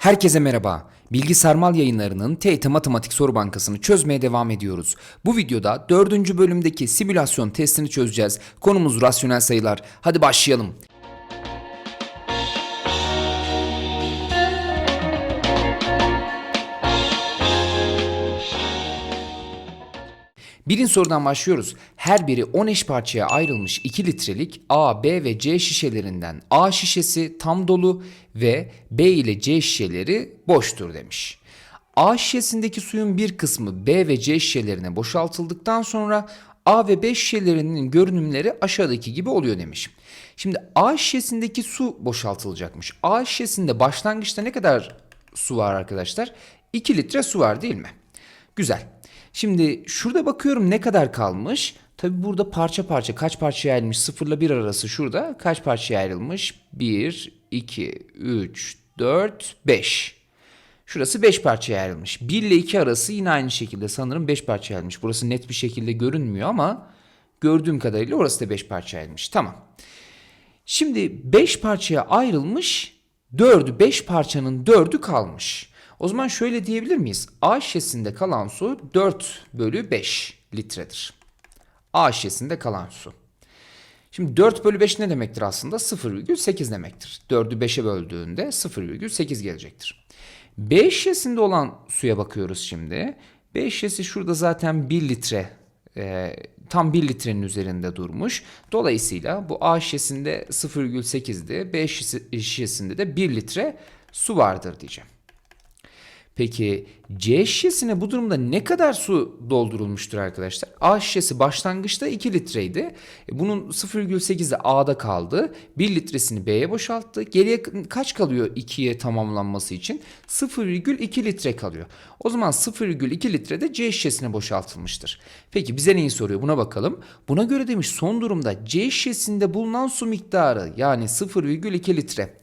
Herkese merhaba. Bilgi Sarmal yayınlarının TET Matematik Soru Bankası'nı çözmeye devam ediyoruz. Bu videoda dördüncü bölümdeki simülasyon testini çözeceğiz. Konumuz rasyonel sayılar. Hadi başlayalım. Birinci sorudan başlıyoruz. Her biri 10 eş parçaya ayrılmış 2 litrelik A, B ve C şişelerinden A şişesi tam dolu ve B ile C şişeleri boştur demiş. A şişesindeki suyun bir kısmı B ve C şişelerine boşaltıldıktan sonra A ve B şişelerinin görünümleri aşağıdaki gibi oluyor demiş. Şimdi A şişesindeki su boşaltılacakmış. A şişesinde başlangıçta ne kadar su var arkadaşlar? 2 litre su var değil mi? Güzel. Şimdi şurada bakıyorum ne kadar kalmış. Tabi burada parça parça kaç parçaya ayrılmış? 0 ile 1 arası şurada kaç parçaya ayrılmış? 1, 2, 3, 4, 5. Şurası 5 parçaya ayrılmış. 1 ile 2 arası yine aynı şekilde sanırım 5 parçaya ayrılmış. Burası net bir şekilde görünmüyor ama gördüğüm kadarıyla orası da 5 parçaya ayrılmış. Tamam. Şimdi 5 parçaya ayrılmış. 4'ü 5 parçanın 4'ü kalmış. O zaman şöyle diyebilir miyiz? A şişesinde kalan su 4 bölü 5 litredir. A şişesinde kalan su. Şimdi 4 bölü 5 ne demektir aslında? 0,8 demektir. 4'ü 5'e böldüğünde 0,8 gelecektir. B şişesinde olan suya bakıyoruz şimdi. B şişesi şurada zaten 1 litre e, tam 1 litrenin üzerinde durmuş. Dolayısıyla bu A şişesinde 0,8'di. B şişesinde de 1 litre su vardır diyeceğim. Peki C şişesine bu durumda ne kadar su doldurulmuştur arkadaşlar? A şişesi başlangıçta 2 litreydi. E, Bunun 0,8'i A'da kaldı. 1 litresini B'ye boşalttı. Geriye kaç kalıyor 2'ye tamamlanması için? 0,2 litre kalıyor. O zaman 0,2 litre de C şişesine boşaltılmıştır. Peki bize neyi soruyor? Buna bakalım. Buna göre demiş son durumda C şişesinde bulunan su miktarı yani 0,2 litre.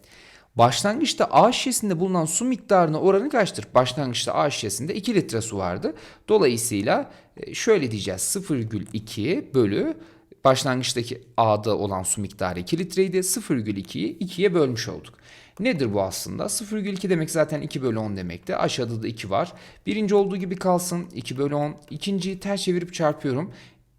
Başlangıçta A şişesinde bulunan su miktarına oranı kaçtır? Başlangıçta A şişesinde 2 litre su vardı. Dolayısıyla e, şöyle diyeceğiz 0,2 bölü başlangıçtaki A'da olan su miktarı 2 litreydi. 0,2'yi 2'ye bölmüş olduk. Nedir bu aslında? 0,2 demek zaten 2 bölü 10 demekti. Aşağıda da 2 var. Birinci olduğu gibi kalsın 2 bölü 10. İkinciyi ters çevirip çarpıyorum.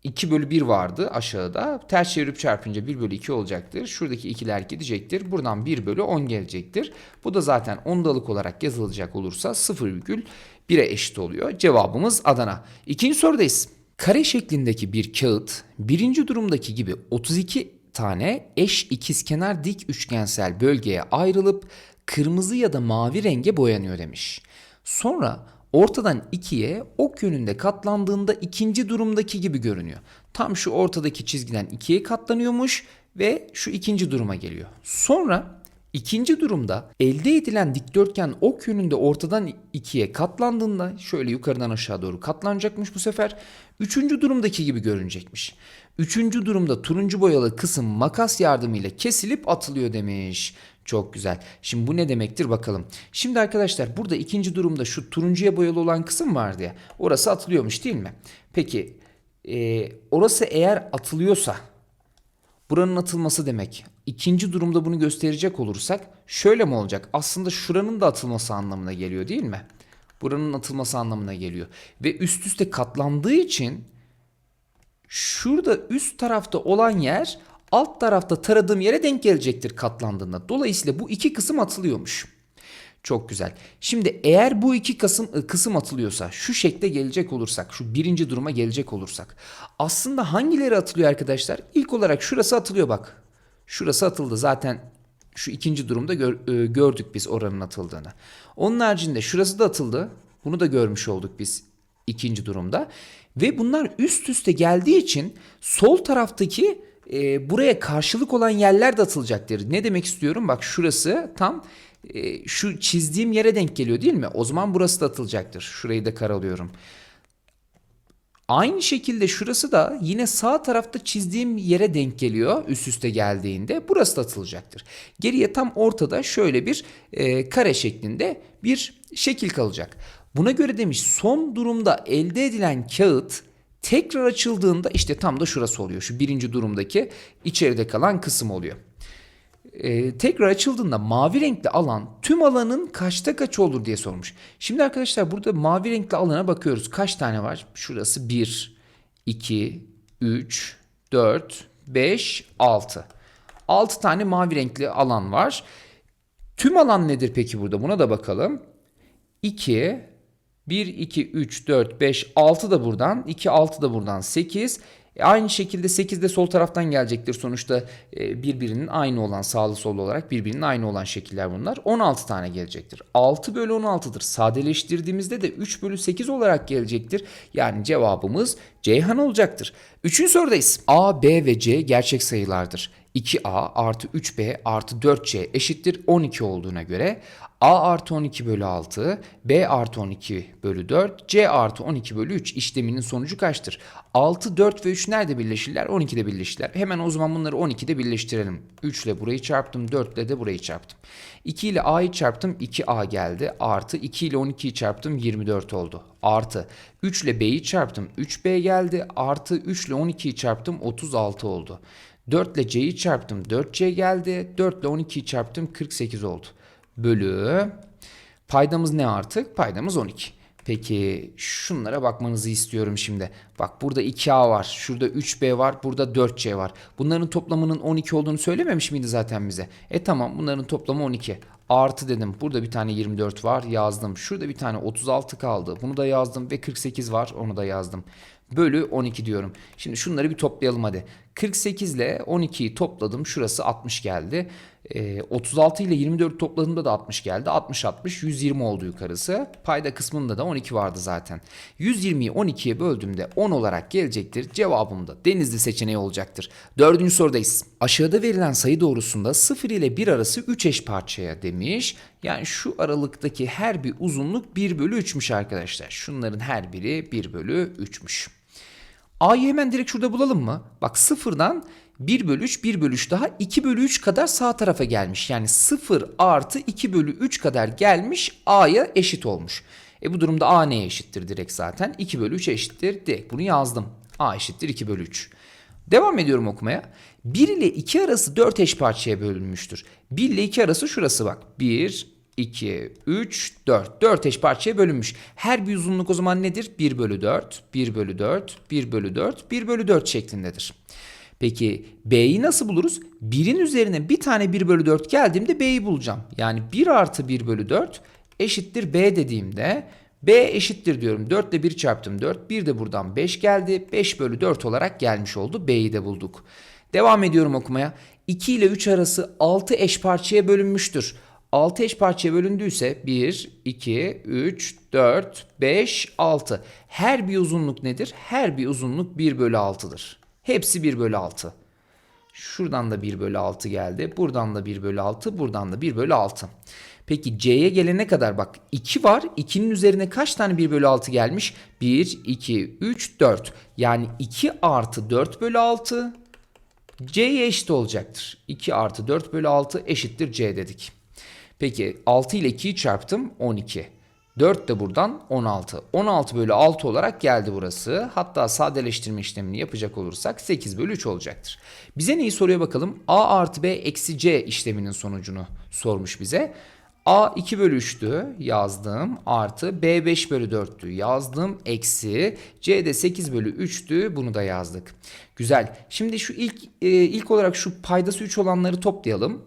2 bölü 1 vardı aşağıda. Ters çevirip çarpınca 1 bölü 2 olacaktır. Şuradaki ikiler gidecektir. Buradan 1 bölü 10 gelecektir. Bu da zaten ondalık olarak yazılacak olursa 0,1'e eşit oluyor. Cevabımız Adana. İkinci sorudayız. Kare şeklindeki bir kağıt birinci durumdaki gibi 32 tane eş ikizkenar dik üçgensel bölgeye ayrılıp kırmızı ya da mavi renge boyanıyor demiş. Sonra ortadan ikiye ok yönünde katlandığında ikinci durumdaki gibi görünüyor. Tam şu ortadaki çizgiden ikiye katlanıyormuş ve şu ikinci duruma geliyor. Sonra ikinci durumda elde edilen dikdörtgen ok yönünde ortadan ikiye katlandığında şöyle yukarıdan aşağı doğru katlanacakmış bu sefer. Üçüncü durumdaki gibi görünecekmiş. Üçüncü durumda turuncu boyalı kısım makas yardımıyla kesilip atılıyor demiş. Çok güzel. Şimdi bu ne demektir bakalım. Şimdi arkadaşlar burada ikinci durumda şu turuncuya boyalı olan kısım vardı ya. Orası atılıyormuş değil mi? Peki e, orası eğer atılıyorsa buranın atılması demek. İkinci durumda bunu gösterecek olursak şöyle mi olacak? Aslında şuranın da atılması anlamına geliyor değil mi? Buranın atılması anlamına geliyor. Ve üst üste katlandığı için şurada üst tarafta olan yer alt tarafta taradığım yere denk gelecektir katlandığında. Dolayısıyla bu iki kısım atılıyormuş. Çok güzel. Şimdi eğer bu iki kısım, kısım atılıyorsa şu şekle gelecek olursak şu birinci duruma gelecek olursak aslında hangileri atılıyor arkadaşlar? İlk olarak şurası atılıyor bak. Şurası atıldı zaten şu ikinci durumda gör, e, gördük biz oranın atıldığını. Onun haricinde şurası da atıldı. Bunu da görmüş olduk biz ikinci durumda. Ve bunlar üst üste geldiği için sol taraftaki e, buraya karşılık olan yerler de atılacaktır. Ne demek istiyorum? Bak şurası tam e, şu çizdiğim yere denk geliyor değil mi? O zaman burası da atılacaktır. Şurayı da karalıyorum. Aynı şekilde şurası da yine sağ tarafta çizdiğim yere denk geliyor üst üste geldiğinde. Burası da atılacaktır. Geriye tam ortada şöyle bir e, kare şeklinde bir şekil kalacak. Buna göre demiş son durumda elde edilen kağıt tekrar açıldığında işte tam da şurası oluyor. Şu birinci durumdaki içeride kalan kısım oluyor. E, tekrar açıldığında mavi renkli alan tüm alanın kaçta kaç olur diye sormuş. Şimdi arkadaşlar burada mavi renkli alana bakıyoruz. Kaç tane var? Şurası 1, 2, 3, 4, 5, 6. 6 tane mavi renkli alan var. Tüm alan nedir peki burada? Buna da bakalım. 2, 1, 2, 3, 4, 5, 6 da buradan. 2, 6 da buradan 8. E, aynı şekilde 8 de sol taraftan gelecektir. Sonuçta e, birbirinin aynı olan sağlı sollu olarak birbirinin aynı olan şekiller bunlar. 16 tane gelecektir. 6 bölü 16'dır. Sadeleştirdiğimizde de 3 bölü 8 olarak gelecektir. Yani cevabımız Ceyhan olacaktır. Üçüncü sorudayız. A, B ve C gerçek sayılardır. 2A artı 3B artı 4C eşittir 12 olduğuna göre A artı 12 bölü 6, B artı 12 bölü 4, C artı 12 bölü 3 işleminin sonucu kaçtır? 6, 4 ve 3 nerede birleşirler? 12'de birleşirler. Hemen o zaman bunları 12'de birleştirelim. 3 ile burayı çarptım, 4 ile de burayı çarptım. 2 ile A'yı çarptım, 2A geldi. Artı 2 ile 12'yi çarptım, 24 oldu. Artı 3 ile B'yi çarptım, 3B geldi. Artı 3 ile 12'yi çarptım, 36 oldu. 4 ile C'yi çarptım 4C geldi. 4 ile 12'yi çarptım 48 oldu. Bölü paydamız ne artık? Paydamız 12. Peki şunlara bakmanızı istiyorum şimdi. Bak burada 2A var. Şurada 3B var. Burada 4C var. Bunların toplamının 12 olduğunu söylememiş miydi zaten bize? E tamam bunların toplamı 12. Artı dedim. Burada bir tane 24 var. Yazdım. Şurada bir tane 36 kaldı. Bunu da yazdım. Ve 48 var. Onu da yazdım. Bölü 12 diyorum. Şimdi şunları bir toplayalım hadi. 48 ile 12'yi topladım. Şurası 60 geldi. Ee, 36 ile 24 topladığımda da 60 geldi. 60 60 120 oldu yukarısı. Payda kısmında da 12 vardı zaten. 120'yi 12'ye böldüğümde 10 olarak gelecektir. Cevabım da denizli seçeneği olacaktır. Dördüncü sorudayız. Aşağıda verilen sayı doğrusunda 0 ile 1 arası 3 eş parçaya demiş. Yani şu aralıktaki her bir uzunluk 1 bölü 3'müş arkadaşlar. Şunların her biri 1 bölü 3'müş. A'yı hemen direkt şurada bulalım mı? Bak sıfırdan 1 bölü 3, 1 bölü 3 daha 2 bölü 3 kadar sağ tarafa gelmiş. Yani 0 artı 2 bölü 3 kadar gelmiş A'ya eşit olmuş. E bu durumda A neye eşittir direkt zaten? 2 bölü 3 eşittir. Direkt bunu yazdım. A eşittir 2 bölü 3. Devam ediyorum okumaya. 1 ile 2 arası 4 eş parçaya bölünmüştür. 1 ile 2 arası şurası bak. 1, 2, 3, 4. 4 eş parçaya bölünmüş. Her bir uzunluk o zaman nedir? 1 bölü 4, 1 bölü 4, 1 bölü 4, 1 bölü 4 şeklindedir. Peki B'yi nasıl buluruz? 1'in üzerine bir tane 1 bölü 4 geldiğimde B'yi bulacağım. Yani 1 artı 1 bölü 4 eşittir B dediğimde B eşittir diyorum. 4 ile 1 çarptım 4. 1 de buradan 5 geldi. 5 bölü 4 olarak gelmiş oldu. B'yi de bulduk. Devam ediyorum okumaya. 2 ile 3 arası 6 eş parçaya bölünmüştür. 6 eş parçaya bölündüyse 1, 2, 3, 4, 5, 6. Her bir uzunluk nedir? Her bir uzunluk 1 bölü 6'dır. Hepsi 1 bölü 6. Şuradan da 1 bölü 6 geldi. Buradan da 1 bölü 6. Buradan da 1 bölü 6. Peki C'ye gelene kadar bak 2 var. 2'nin üzerine kaç tane 1 bölü 6 gelmiş? 1, 2, 3, 4. Yani 2 artı 4 bölü 6 C'ye eşit olacaktır. 2 artı 4 bölü 6 eşittir C dedik. Peki 6 ile 2'yi çarptım 12. 4 de buradan 16. 16 bölü 6 olarak geldi burası. Hatta sadeleştirme işlemini yapacak olursak 8 bölü 3 olacaktır. Bize neyi soruyor bakalım? A artı B eksi C işleminin sonucunu sormuş bize. A 2 bölü 3'tü yazdım artı B 5 bölü 4'tü yazdım eksi C de 8 bölü 3'tü bunu da yazdık. Güzel şimdi şu ilk e, ilk olarak şu paydası 3 olanları toplayalım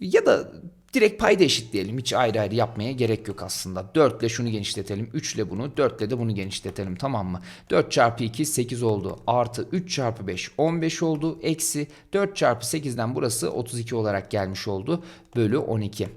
ya da direkt payda eşitleyelim hiç ayrı ayrı yapmaya gerek yok aslında 4 ile şunu genişletelim 3 ile bunu 4 ile de bunu genişletelim tamam mı 4 çarpı 2 8 oldu artı 3 çarpı 5 15 oldu eksi 4 çarpı 8'den burası 32 olarak gelmiş oldu bölü 12.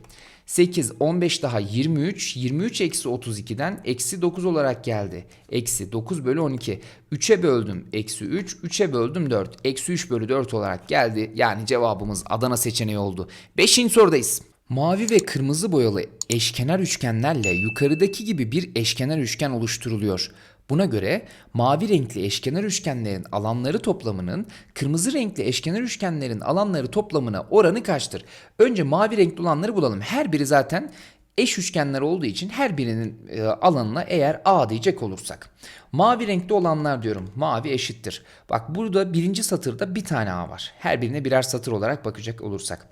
8, 15 daha 23, 23 eksi 32'den eksi 9 olarak geldi. Eksi 9 bölü 12. 3'e böldüm eksi 3, 3'e böldüm 4. Eksi 3 bölü 4 olarak geldi. Yani cevabımız Adana seçeneği oldu. 5. sorudayız. Mavi ve kırmızı boyalı eşkenar üçgenlerle yukarıdaki gibi bir eşkenar üçgen oluşturuluyor. Buna göre mavi renkli eşkenar üçgenlerin alanları toplamının kırmızı renkli eşkenar üçgenlerin alanları toplamına oranı kaçtır? Önce mavi renkli olanları bulalım. Her biri zaten eş üçgenler olduğu için her birinin e, alanına eğer A diyecek olursak. Mavi renkli olanlar diyorum. Mavi eşittir. Bak burada birinci satırda bir tane A var. Her birine birer satır olarak bakacak olursak.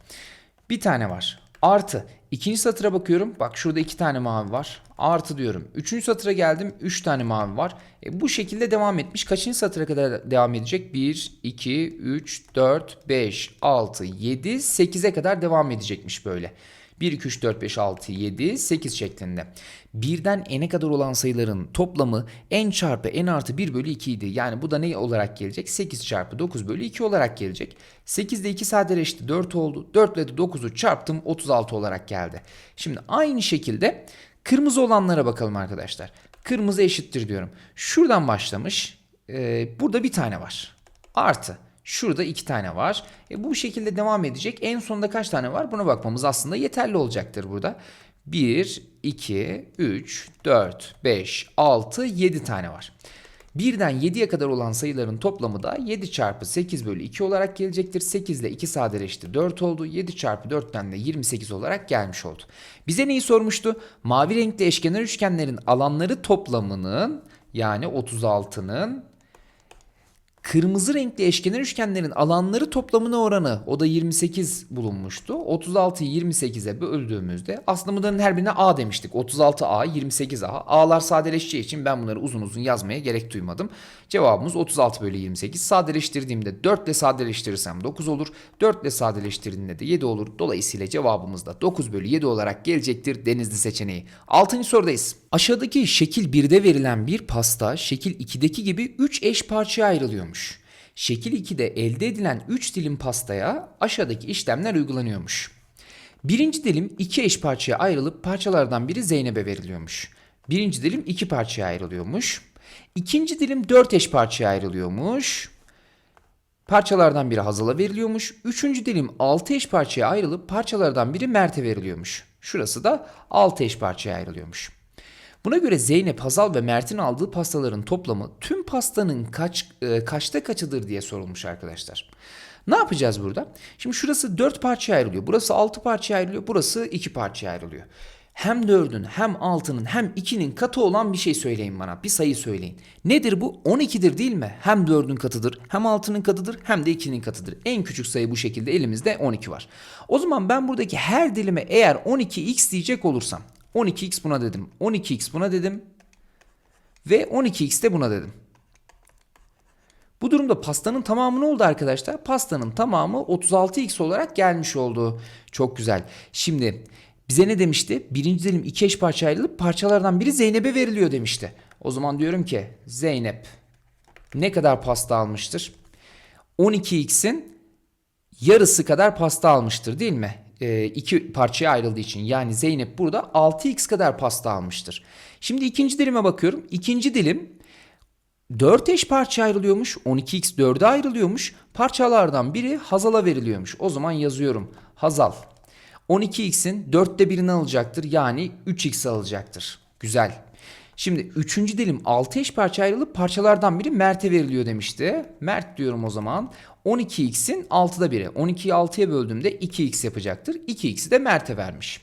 Bir tane var. Artı. İkinci satıra bakıyorum. Bak şurada iki tane mavi var. Artı diyorum. Üçüncü satıra geldim. Üç tane mavi var. E, bu şekilde devam etmiş. Kaçıncı satıra kadar devam edecek? 1, 2, 3, 4, 5, 6, 7, 8'e kadar devam edecekmiş böyle. 1, 2, 3, 4, 5, 6, 7, 8 şeklinde. Birden n'e kadar olan sayıların toplamı n çarpı n artı 1 bölü 2 idi. Yani bu da ne olarak gelecek? 8 çarpı 9 bölü 2 olarak gelecek. 8 ile 2 sadeleşti 4 oldu. 4 ile de 9'u çarptım 36 olarak geldi. Şimdi aynı şekilde kırmızı olanlara bakalım arkadaşlar. Kırmızı eşittir diyorum. Şuradan başlamış. Ee, burada bir tane var. Artı. Şurada iki tane var. E, bu şekilde devam edecek. En sonunda kaç tane var? Buna bakmamız aslında yeterli olacaktır burada. 1, 2, 3, 4, 5, 6, 7 tane var. Birden 7'ye kadar olan sayıların toplamı da 7 çarpı 8 bölü 2 olarak gelecektir. 8 ile 2 sadeleşti 4 oldu. 7 çarpı 4'ten de 28 olarak gelmiş oldu. Bize neyi sormuştu? Mavi renkli eşkenar üçgenlerin alanları toplamının yani 36'nın Kırmızı renkli eşkenar üçgenlerin alanları toplamına oranı o da 28 bulunmuştu. 36'yı 28'e böldüğümüzde aslında bunların her birine A demiştik. 36A, 28A. A'lar sadeleşeceği için ben bunları uzun uzun yazmaya gerek duymadım. Cevabımız 36 bölü 28. Sadeleştirdiğimde 4 ile sadeleştirirsem 9 olur. 4 ile sadeleştirdiğimde de 7 olur. Dolayısıyla cevabımız da 9 bölü 7 olarak gelecektir denizli seçeneği. 6. sorudayız. Aşağıdaki şekil 1'de verilen bir pasta şekil 2'deki gibi 3 eş parçaya ayrılıyormuş. Şekil 2'de elde edilen 3 dilim pastaya aşağıdaki işlemler uygulanıyormuş. Birinci dilim iki eş parçaya ayrılıp parçalardan biri Zeynep'e veriliyormuş. Birinci dilim iki parçaya ayrılıyormuş. İkinci dilim dört eş parçaya ayrılıyormuş. Parçalardan biri Hazal'a veriliyormuş. Üçüncü dilim altı eş parçaya ayrılıp parçalardan biri Mert'e veriliyormuş. Şurası da altı eş parçaya ayrılıyormuş. Buna göre Zeynep, Hazal ve Mert'in aldığı pastaların toplamı tüm pastanın kaç e, kaçta kaçıdır diye sorulmuş arkadaşlar. Ne yapacağız burada? Şimdi şurası 4 parçaya ayrılıyor. Burası 6 parçaya ayrılıyor. Burası 2 parçaya ayrılıyor. Hem 4'ün hem 6'nın hem 2'nin katı olan bir şey söyleyin bana. Bir sayı söyleyin. Nedir bu? 12'dir değil mi? Hem 4'ün katıdır, hem 6'nın katıdır, hem de 2'nin katıdır. En küçük sayı bu şekilde elimizde 12 var. O zaman ben buradaki her dilime eğer 12x diyecek olursam 12x buna dedim. 12x buna dedim. Ve 12x de buna dedim. Bu durumda pastanın tamamı ne oldu arkadaşlar? Pastanın tamamı 36x olarak gelmiş oldu. Çok güzel. Şimdi bize ne demişti? Birinci dilim iki eş parça ayrılıp parçalardan biri Zeynep'e veriliyor demişti. O zaman diyorum ki Zeynep ne kadar pasta almıştır? 12x'in yarısı kadar pasta almıştır değil mi? E, iki parçaya ayrıldığı için. Yani Zeynep burada 6x kadar pasta almıştır. Şimdi ikinci dilime bakıyorum. İkinci dilim 4 eş parça ayrılıyormuş. 12x 4'e ayrılıyormuş. Parçalardan biri Hazal'a veriliyormuş. O zaman yazıyorum. Hazal 12x'in 4'te birini alacaktır. Yani 3x alacaktır. Güzel. Şimdi üçüncü dilim 6 eş parça ayrılıp parçalardan biri Mert'e veriliyor demişti. Mert diyorum o zaman. 12x'in 6'da biri. 12'yi 6'ya böldüğümde 2x yapacaktır. 2x'i de Mert'e vermiş.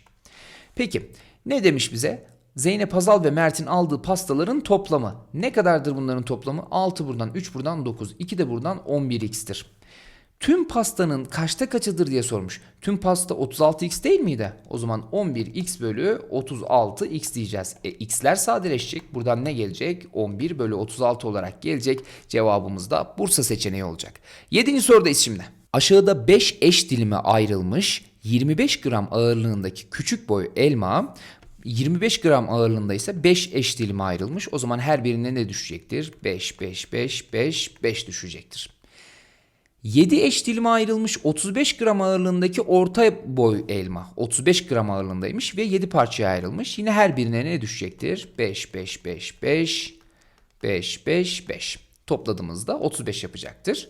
Peki ne demiş bize? Zeynep Hazal ve Mert'in aldığı pastaların toplamı. Ne kadardır bunların toplamı? 6 buradan, 3 buradan, 9. 2 de buradan 11x'tir. Tüm pastanın kaçta kaçıdır diye sormuş. Tüm pasta 36x değil miydi? O zaman 11x bölü 36x diyeceğiz. E x'ler sadeleşecek. Buradan ne gelecek? 11 bölü 36 olarak gelecek. Cevabımız da Bursa seçeneği olacak. 7. sorudayız şimdi. Aşağıda 5 eş dilime ayrılmış 25 gram ağırlığındaki küçük boy elma 25 gram ağırlığında ise 5 eş dilime ayrılmış. O zaman her birine ne düşecektir? 5, 5, 5, 5, 5 düşecektir. 7 eş dilime ayrılmış 35 gram ağırlığındaki orta boy elma 35 gram ağırlığındaymış ve 7 parçaya ayrılmış. Yine her birine ne düşecektir? 5, 5, 5, 5, 5, 5, 5. Topladığımızda 35 yapacaktır.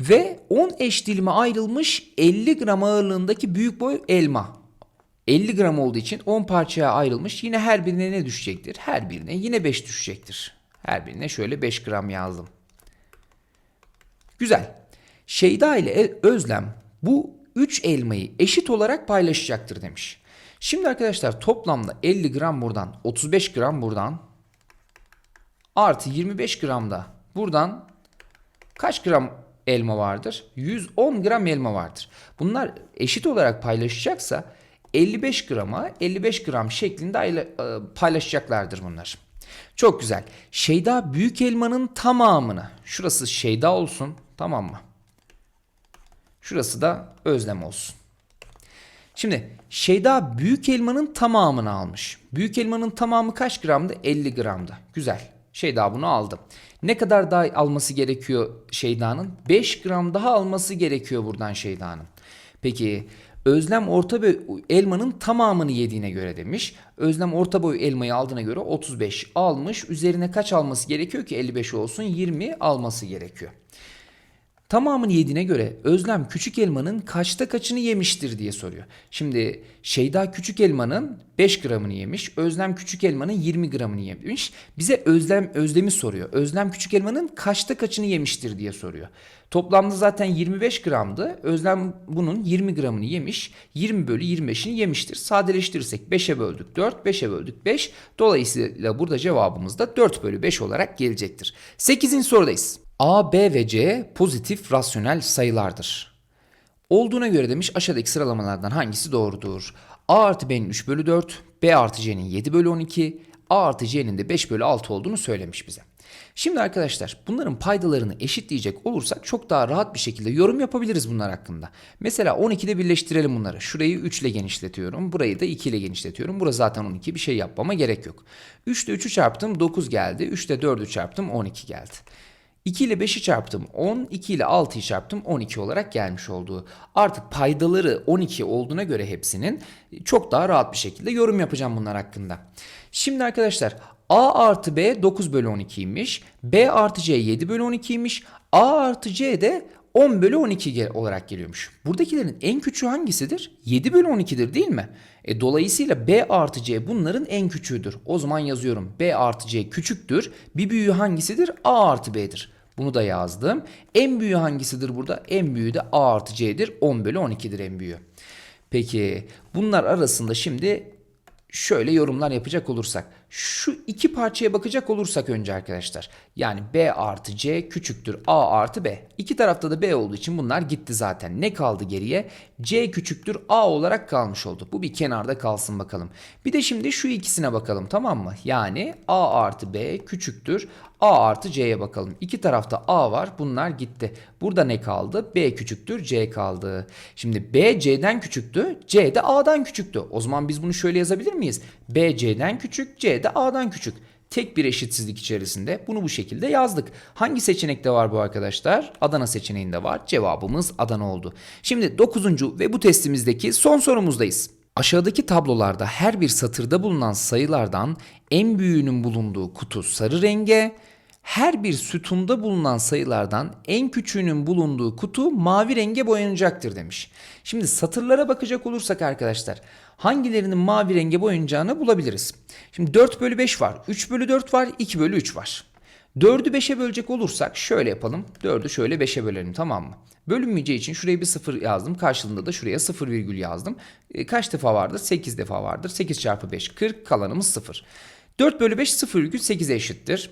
Ve 10 eş dilime ayrılmış 50 gram ağırlığındaki büyük boy elma 50 gram olduğu için 10 parçaya ayrılmış. Yine her birine ne düşecektir? Her birine yine 5 düşecektir. Her birine şöyle 5 gram yazdım. Güzel. Şeyda ile Özlem bu 3 elmayı eşit olarak paylaşacaktır demiş. Şimdi arkadaşlar toplamda 50 gram buradan, 35 gram buradan artı 25 gram da buradan kaç gram elma vardır? 110 gram elma vardır. Bunlar eşit olarak paylaşacaksa 55 grama 55 gram şeklinde e, paylaşacaklardır bunlar. Çok güzel. Şeyda büyük elmanın tamamını. Şurası Şeyda olsun. Tamam mı? Şurası da Özlem olsun. Şimdi Şeyda büyük elmanın tamamını almış. Büyük elmanın tamamı kaç gramdı? 50 gramdı. Güzel. Şeyda bunu aldı. Ne kadar daha alması gerekiyor Şeyda'nın? 5 gram daha alması gerekiyor buradan Şeyda'nın. Peki Özlem orta boy elmanın tamamını yediğine göre demiş. Özlem orta boy elmayı aldığına göre 35 almış. Üzerine kaç alması gerekiyor ki 55 olsun? 20 alması gerekiyor. Tamamını yediğine göre Özlem küçük elmanın kaçta kaçını yemiştir diye soruyor. Şimdi Şeyda küçük elmanın 5 gramını yemiş. Özlem küçük elmanın 20 gramını yemiş. Bize Özlem Özlem'i soruyor. Özlem küçük elmanın kaçta kaçını yemiştir diye soruyor. Toplamda zaten 25 gramdı. Özlem bunun 20 gramını yemiş. 20 bölü 25'ini yemiştir. Sadeleştirirsek 5'e böldük 4, 5'e böldük 5. Dolayısıyla burada cevabımız da 4 bölü 5 olarak gelecektir. 8. sorudayız. A, B ve C pozitif rasyonel sayılardır. Olduğuna göre demiş aşağıdaki sıralamalardan hangisi doğrudur? A artı B'nin 3 bölü 4, B artı C'nin 7 bölü 12, A artı C'nin de 5 bölü 6 olduğunu söylemiş bize. Şimdi arkadaşlar bunların paydalarını eşitleyecek olursak çok daha rahat bir şekilde yorum yapabiliriz bunlar hakkında. Mesela 12'de birleştirelim bunları. Şurayı 3 ile genişletiyorum. Burayı da 2 ile genişletiyorum. Burası zaten 12 bir şey yapmama gerek yok. 3 ile 3'ü çarptım 9 geldi. 3 ile 4'ü çarptım 12 geldi. 2 ile 5'i çarptım 10, 2 ile 6'yı çarptım 12 olarak gelmiş olduğu. Artık paydaları 12 olduğuna göre hepsinin çok daha rahat bir şekilde yorum yapacağım bunlar hakkında. Şimdi arkadaşlar A artı B 9 bölü 12'ymiş. B artı C 7 bölü 12'ymiş. A artı C de 10 bölü 12 gel- olarak geliyormuş. Buradakilerin en küçüğü hangisidir? 7 bölü 12'dir değil mi? E, dolayısıyla B artı C bunların en küçüğüdür. O zaman yazıyorum. B artı C küçüktür. Bir büyüğü hangisidir? A artı B'dir. Bunu da yazdım. En büyüğü hangisidir burada? En büyüğü de A artı C'dir. 10 bölü 12'dir en büyüğü. Peki bunlar arasında şimdi şöyle yorumlar yapacak olursak. Şu iki parçaya bakacak olursak önce arkadaşlar. Yani B artı C küçüktür A artı B. İki tarafta da B olduğu için bunlar gitti zaten. Ne kaldı geriye? C küçüktür A olarak kalmış oldu. Bu bir kenarda kalsın bakalım. Bir de şimdi şu ikisine bakalım tamam mı? Yani A artı B küçüktür A artı C'ye bakalım. İki tarafta A var. Bunlar gitti. Burada ne kaldı? B küçüktür C kaldı. Şimdi B C'den küçüktü. C de A'dan küçüktü. O zaman biz bunu şöyle yazabilir miyiz? B C'den küçük C de A'dan küçük. Tek bir eşitsizlik içerisinde bunu bu şekilde yazdık. Hangi seçenekte var bu arkadaşlar? Adana seçeneğinde var. Cevabımız Adana oldu. Şimdi 9. ve bu testimizdeki son sorumuzdayız. Aşağıdaki tablolarda her bir satırda bulunan sayılardan en büyüğünün bulunduğu kutu sarı renge, her bir sütunda bulunan sayılardan en küçüğünün bulunduğu kutu mavi renge boyanacaktır demiş. Şimdi satırlara bakacak olursak arkadaşlar hangilerinin mavi renge boyanacağını bulabiliriz. Şimdi 4 bölü 5 var, 3 bölü 4 var, 2 bölü 3 var. 4'ü 5'e bölecek olursak şöyle yapalım. 4'ü şöyle 5'e bölelim tamam mı? Bölünmeyeceği için şuraya bir 0 yazdım. Karşılığında da şuraya 0 virgül yazdım. E, kaç defa vardır? 8 defa vardır. 8 çarpı 5 40 kalanımız 0. 4 bölü 5 0,8'e eşittir.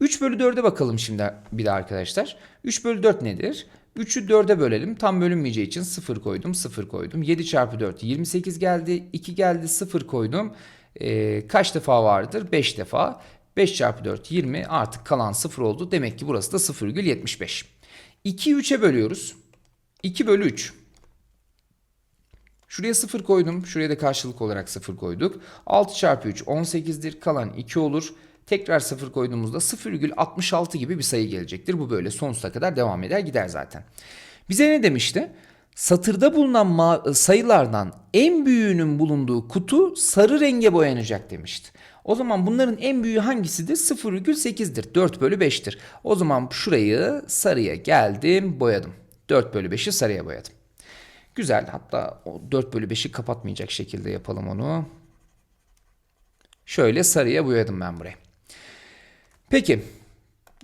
3 bölü 4'e bakalım şimdi bir de arkadaşlar. 3 bölü 4 nedir? 3'ü 4'e bölelim. Tam bölünmeyeceği için 0 koydum, 0 koydum. 7 çarpı 4 28 geldi. 2 geldi 0 koydum. Ee, kaç defa vardır? 5 defa. 5 çarpı 4 20 artık kalan 0 oldu. Demek ki burası da 0,75. 2'yi 3'e bölüyoruz. 2 bölü 3. Şuraya 0 koydum. Şuraya da karşılık olarak 0 koyduk. 6 çarpı 3 18'dir. Kalan 2 olur. Tekrar 0 koyduğumuzda 0,66 gibi bir sayı gelecektir. Bu böyle sonsuza kadar devam eder gider zaten. Bize ne demişti? Satırda bulunan sayılardan en büyüğünün bulunduğu kutu sarı renge boyanacak demişti. O zaman bunların en büyüğü hangisidir? 0,8'dir. 4 bölü 5'tir. O zaman şurayı sarıya geldim boyadım. 4 bölü 5'i sarıya boyadım. Güzel hatta o 4 bölü 5'i kapatmayacak şekilde yapalım onu. Şöyle sarıya boyadım ben burayı. Peki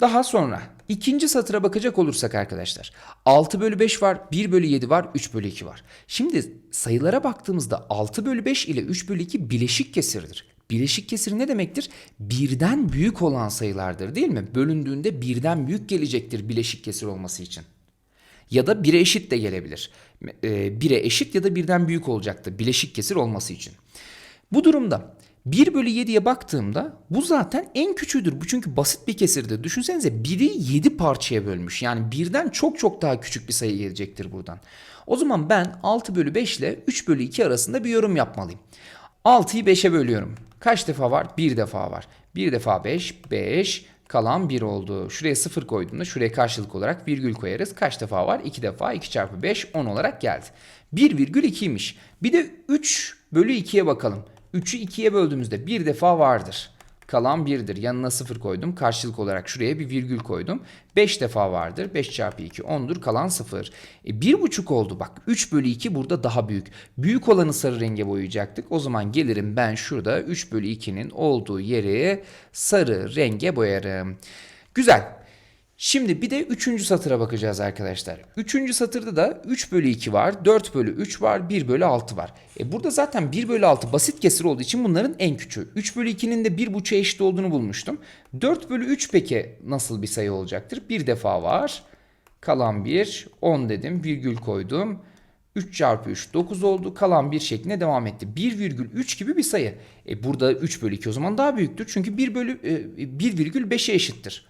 daha sonra ikinci satıra bakacak olursak arkadaşlar 6 bölü 5 var 1 bölü 7 var 3 bölü 2 var. Şimdi sayılara baktığımızda 6 bölü 5 ile 3 bölü 2 bileşik kesirdir. Bileşik kesir ne demektir? Birden büyük olan sayılardır değil mi? Bölündüğünde birden büyük gelecektir bileşik kesir olması için. Ya da 1'e eşit de gelebilir. E, 1'e eşit ya da birden büyük olacaktır bileşik kesir olması için. Bu durumda 1 bölü 7'ye baktığımda bu zaten en küçüğüdür. Bu çünkü basit bir kesirdir. Düşünsenize 1'i 7 parçaya bölmüş. Yani birden çok çok daha küçük bir sayı gelecektir buradan. O zaman ben 6 bölü 5 ile 3 bölü 2 arasında bir yorum yapmalıyım. 6'yı 5'e bölüyorum. Kaç defa var? 1 defa var. 1 defa 5, 5, kalan 1 oldu. Şuraya 0 koyduğumda şuraya karşılık olarak virgül koyarız. Kaç defa var? 2 defa. 2 çarpı 5, 10 olarak geldi. 1,2'ymiş. Bir de 3 bölü 2'ye bakalım. 3'ü 2'ye böldüğümüzde bir defa vardır. Kalan 1'dir. Yanına 0 koydum. Karşılık olarak şuraya bir virgül koydum. 5 defa vardır. 5 çarpı 2 10'dur. Kalan 0. E, 1,5 oldu bak. 3 bölü 2 burada daha büyük. Büyük olanı sarı renge boyayacaktık. O zaman gelirim ben şurada 3 bölü 2'nin olduğu yeri sarı renge boyarım. Güzel. Şimdi bir de 3. satıra bakacağız arkadaşlar. 3. satırda da 3 bölü 2 var, 4 bölü 3 var, 1 bölü 6 var. E burada zaten 1 bölü 6 basit kesir olduğu için bunların en küçüğü. 3 bölü 2'nin de 1,5'e eşit olduğunu bulmuştum. 4 bölü 3 peki nasıl bir sayı olacaktır? Bir defa var. Kalan 1, 10 dedim, virgül koydum. 3 çarpı 3 9 oldu. Kalan 1 şeklinde devam etti. 1,3 gibi bir sayı. E burada 3 bölü 2 o zaman daha büyüktür. Çünkü 1 bölü e, 1,5'e eşittir.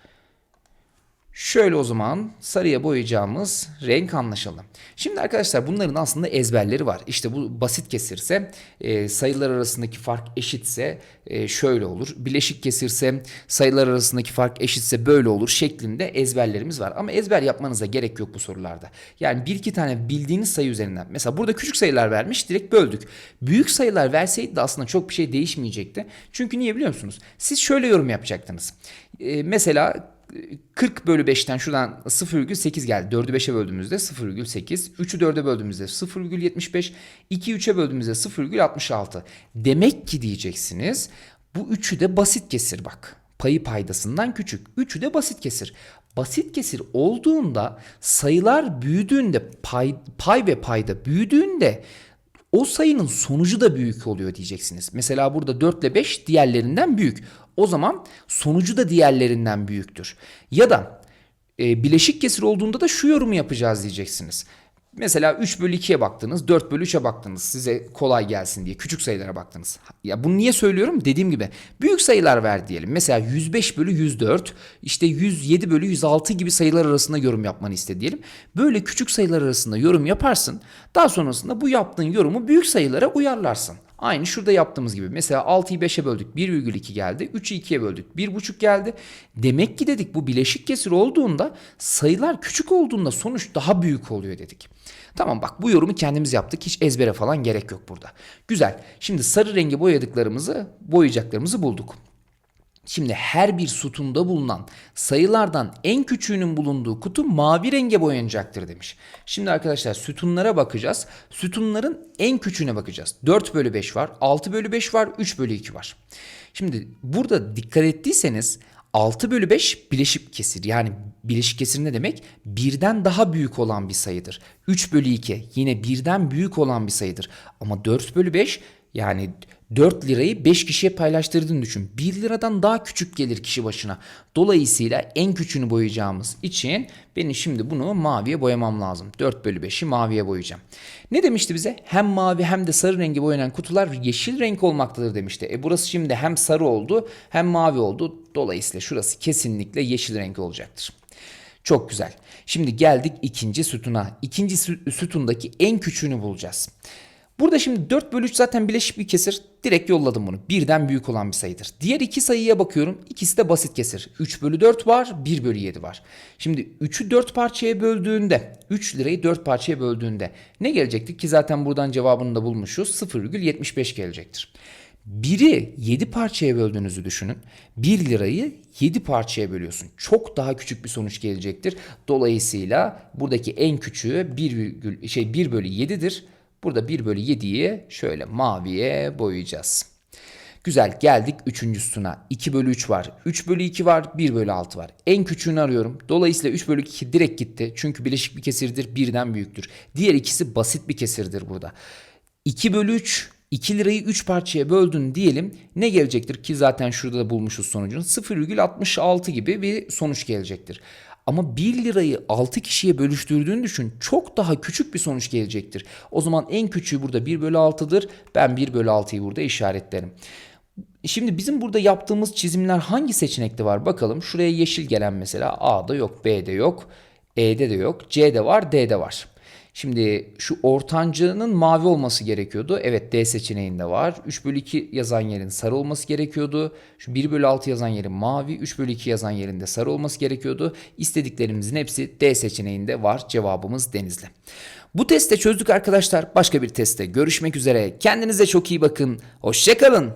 Şöyle o zaman sarıya boyayacağımız renk anlaşıldı. Şimdi arkadaşlar bunların aslında ezberleri var. İşte bu basit kesirse e, sayılar arasındaki fark eşitse e, şöyle olur. Bileşik kesirse sayılar arasındaki fark eşitse böyle olur şeklinde ezberlerimiz var. Ama ezber yapmanıza gerek yok bu sorularda. Yani bir iki tane bildiğiniz sayı üzerinden. Mesela burada küçük sayılar vermiş direkt böldük. Büyük sayılar verseydi de aslında çok bir şey değişmeyecekti. Çünkü niye biliyor musunuz? Siz şöyle yorum yapacaktınız. E, mesela 40 bölü 5'ten şuradan 0,8 geldi. 4'ü 5'e böldüğümüzde 0,8. 3'ü 4'e böldüğümüzde 0,75. 2'yi 3'e böldüğümüzde 0,66. Demek ki diyeceksiniz bu 3'ü de basit kesir bak. Payı paydasından küçük. 3'ü de basit kesir. Basit kesir olduğunda sayılar büyüdüğünde pay, pay ve payda büyüdüğünde o sayının sonucu da büyük oluyor diyeceksiniz. Mesela burada 4 ile 5 diğerlerinden büyük. O zaman sonucu da diğerlerinden büyüktür. Ya da e, bileşik kesir olduğunda da şu yorumu yapacağız diyeceksiniz. Mesela 3 bölü 2'ye baktınız, 4 bölü 3'e baktınız size kolay gelsin diye küçük sayılara baktınız. Ya bunu niye söylüyorum? Dediğim gibi büyük sayılar ver diyelim. Mesela 105 bölü 104, işte 107 bölü 106 gibi sayılar arasında yorum yapmanı iste diyelim. Böyle küçük sayılar arasında yorum yaparsın. Daha sonrasında bu yaptığın yorumu büyük sayılara uyarlarsın. Aynı şurada yaptığımız gibi. Mesela 6'yı 5'e böldük 1,2 geldi. 3'ü 2'ye böldük 1,5 geldi. Demek ki dedik bu bileşik kesir olduğunda sayılar küçük olduğunda sonuç daha büyük oluyor dedik. Tamam bak bu yorumu kendimiz yaptık. Hiç ezbere falan gerek yok burada. Güzel. Şimdi sarı rengi boyadıklarımızı, boyayacaklarımızı bulduk. Şimdi her bir sütunda bulunan sayılardan en küçüğünün bulunduğu kutu mavi renge boyanacaktır demiş. Şimdi arkadaşlar sütunlara bakacağız. Sütunların en küçüğüne bakacağız. 4 bölü 5 var, 6 bölü 5 var, 3 bölü 2 var. Şimdi burada dikkat ettiyseniz 6 bölü 5 bileşik kesir. Yani bileşik kesir ne demek? Birden daha büyük olan bir sayıdır. 3 bölü 2 yine birden büyük olan bir sayıdır. Ama 4 bölü 5 yani 4 lirayı 5 kişiye paylaştırdığını düşün. 1 liradan daha küçük gelir kişi başına. Dolayısıyla en küçüğünü boyayacağımız için benim şimdi bunu maviye boyamam lazım. 4 bölü 5'i maviye boyayacağım. Ne demişti bize? Hem mavi hem de sarı rengi boyanan kutular yeşil renk olmaktadır demişti. E burası şimdi hem sarı oldu hem mavi oldu. Dolayısıyla şurası kesinlikle yeşil renk olacaktır. Çok güzel. Şimdi geldik ikinci sütuna. İkinci sütundaki en küçüğünü bulacağız. Burada şimdi 4 bölü 3 zaten bileşik bir kesir. Direkt yolladım bunu. Birden büyük olan bir sayıdır. Diğer iki sayıya bakıyorum. İkisi de basit kesir. 3 bölü 4 var. 1 bölü 7 var. Şimdi 3'ü 4 parçaya böldüğünde 3 lirayı 4 parçaya böldüğünde ne gelecektir ki zaten buradan cevabını da bulmuşuz. 0,75 gelecektir. 1'i 7 parçaya böldüğünüzü düşünün. 1 lirayı 7 parçaya bölüyorsun. Çok daha küçük bir sonuç gelecektir. Dolayısıyla buradaki en küçüğü 1, şey 1 bölü 7'dir. Burada 1 bölü 7'yi şöyle maviye boyayacağız. Güzel geldik 3. sütuna. 2 bölü 3 var. 3 bölü 2 var. 1 bölü 6 var. En küçüğünü arıyorum. Dolayısıyla 3 bölü 2 direkt gitti. Çünkü bileşik bir kesirdir. Birden büyüktür. Diğer ikisi basit bir kesirdir burada. 2 bölü 3 2 lirayı 3 parçaya böldün diyelim. Ne gelecektir ki zaten şurada da bulmuşuz sonucunu. 0,66 gibi bir sonuç gelecektir. Ama 1 lirayı 6 kişiye bölüştürdüğünü düşün. Çok daha küçük bir sonuç gelecektir. O zaman en küçüğü burada 1 bölü 6'dır. Ben 1 bölü 6'yı burada işaretlerim. Şimdi bizim burada yaptığımız çizimler hangi seçenekte var bakalım. Şuraya yeşil gelen mesela A'da yok, B'de yok, E'de de yok, C'de var, D'de var. Şimdi şu ortancının mavi olması gerekiyordu. Evet D seçeneğinde var. 3 bölü 2 yazan yerin sarı olması gerekiyordu. Şu 1 bölü 6 yazan yerin mavi. 3 bölü 2 yazan yerinde sarı olması gerekiyordu. İstediklerimizin hepsi D seçeneğinde var. Cevabımız Denizli. Bu testte çözdük arkadaşlar. Başka bir testte görüşmek üzere. Kendinize çok iyi bakın. Hoşçakalın.